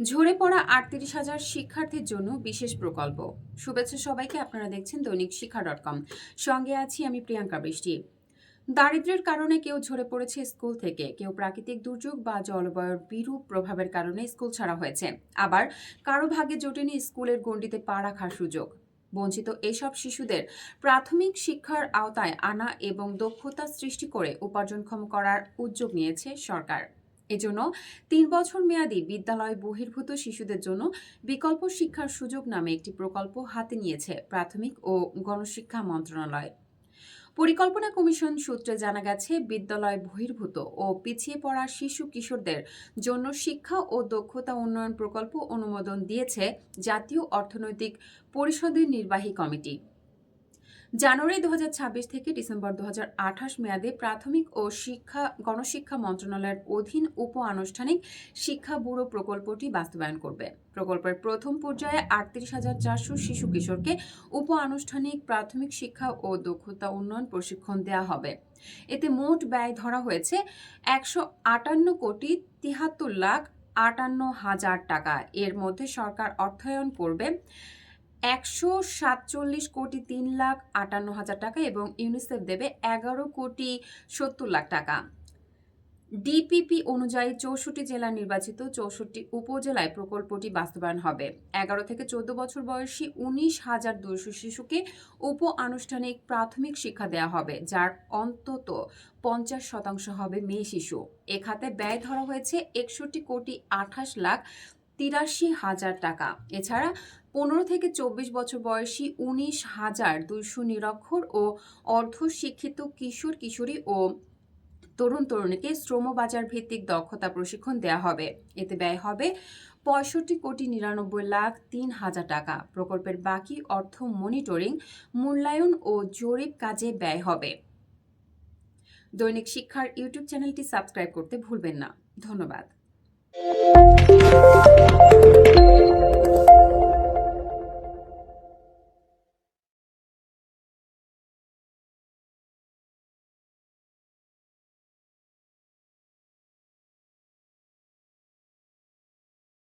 ঝরে পড়া আটত্রিশ হাজার শিক্ষার্থীর জন্য বিশেষ প্রকল্প। শুভেচ্ছা সবাইকে, আপনারা দেখছেন দৈনিক শিক্ষা ডট কম। সঙ্গে আছি আমি প্রিয়াঙ্কা বৃষ্টি। দারিদ্র্যের কারণে কেউ ঝরে পড়েছে স্কুল থেকে, কেউ প্রাকৃতিক দুর্যোগ বা জলবায়ুর বিরূপ প্রভাবের কারণে স্কুল ছাড়া হয়েছে। আবার কারও ভাগে জোটেনি স্কুলের গণ্ডিতে পা রাখার সুযোগ। বঞ্চিত এসব শিশুদের প্রাথমিক শিক্ষার আওতায় আনা এবং দক্ষতা সৃষ্টি করে উপার্জনক্ষম করার উদ্যোগ নিয়েছে সরকার। এজন্য তিন বছর মেয়াদি বিদ্যালয় বহির্ভূত শিশুদের জন্য বিকল্প শিক্ষার সুযোগ নামে একটি প্রকল্প হাতে নিয়েছে প্রাথমিক ও গণশিক্ষা মন্ত্রণালয়। পরিকল্পনা কমিশন সূত্রে জানা গেছে, বিদ্যালয় বহির্ভূত ও পিছিয়ে পড়া শিশু কিশোরদের জন্য শিক্ষা ও দক্ষতা উন্নয়ন প্রকল্প অনুমোদন দিয়েছে জাতীয় অর্থনৈতিক পরিষদের নির্বাহী কমিটি। জানুয়ারি দু হাজার ছাব্বিশ থেকে ডিসেম্বর দু হাজার আঠাশ মেয়াদে প্রাথমিক ও শিক্ষা, গণশিক্ষা মন্ত্রণালয়ের অধীন উপ আনুষ্ঠানিক শিক্ষা ব্যুরো প্রকল্পটি বাস্তবায়ন করবে। প্রকল্পের প্রথম পর্যায়ে আটত্রিশ হাজার চারশো শিশু কিশোরকে উপ আনুষ্ঠানিক প্রাথমিক শিক্ষা ও দক্ষতা উন্নয়ন প্রশিক্ষণ দেওয়া হবে। এতে মোট ব্যয় ধরা হয়েছে একশো আটান্ন কোটি তিহাত্তর লাখ আটান্ন হাজার টাকা। এর মধ্যে সরকার অর্থায়ন করবে একশো সাতচল্লিশ কোটি তিন লাখ আটান্ন হাজার টাকা এবং ইউনিসেফ দেবে এগারো কোটি সত্তর লাখ টাকা। ডিপিপি অনুযায়ী চৌষট্টি জেলা নির্বাচিত চৌষট্টি উপজেলায় প্রকল্পটি বাস্তবায়ন হবে। এগারো থেকে চোদ্দ বছর বয়সী উনিশ হাজার দুশো শিশুকে উপ আনুষ্ঠানিক প্রাথমিক শিক্ষা দেওয়া হবে, যার অন্তত পঞ্চাশ শতাংশ হবে মেয়ে শিশু। এ খাতে ব্যয় ধরা হয়েছে একষট্টি কোটি আঠাশ লাখ তিরাশি হাজার টাকা। এছাড়া পনেরো থেকে চব্বিশ বছর বয়সী উনিশ হাজার দুইশো নিরক্ষর ও অর্ধশিক্ষিত কিশোর, কিশোরী ও তরুণ তরুণীকে শ্রমবাজার ভিত্তিক দক্ষতা প্রশিক্ষণ দেওয়া হবে। এতে ব্যয় হবে পঁয়ষট্টি কোটি নিরানব্বই লাখ তিন হাজার টাকা। প্রকল্পের বাকি অর্থ মনিটরিং, মূল্যায়ন ও জরিপ কাজে ব্যয় হবে। দৈনিক শিক্ষার ইউটিউব চ্যানেলটি সাবস্ক্রাইব করতে ভুলবেন না। ধন্যবাদ।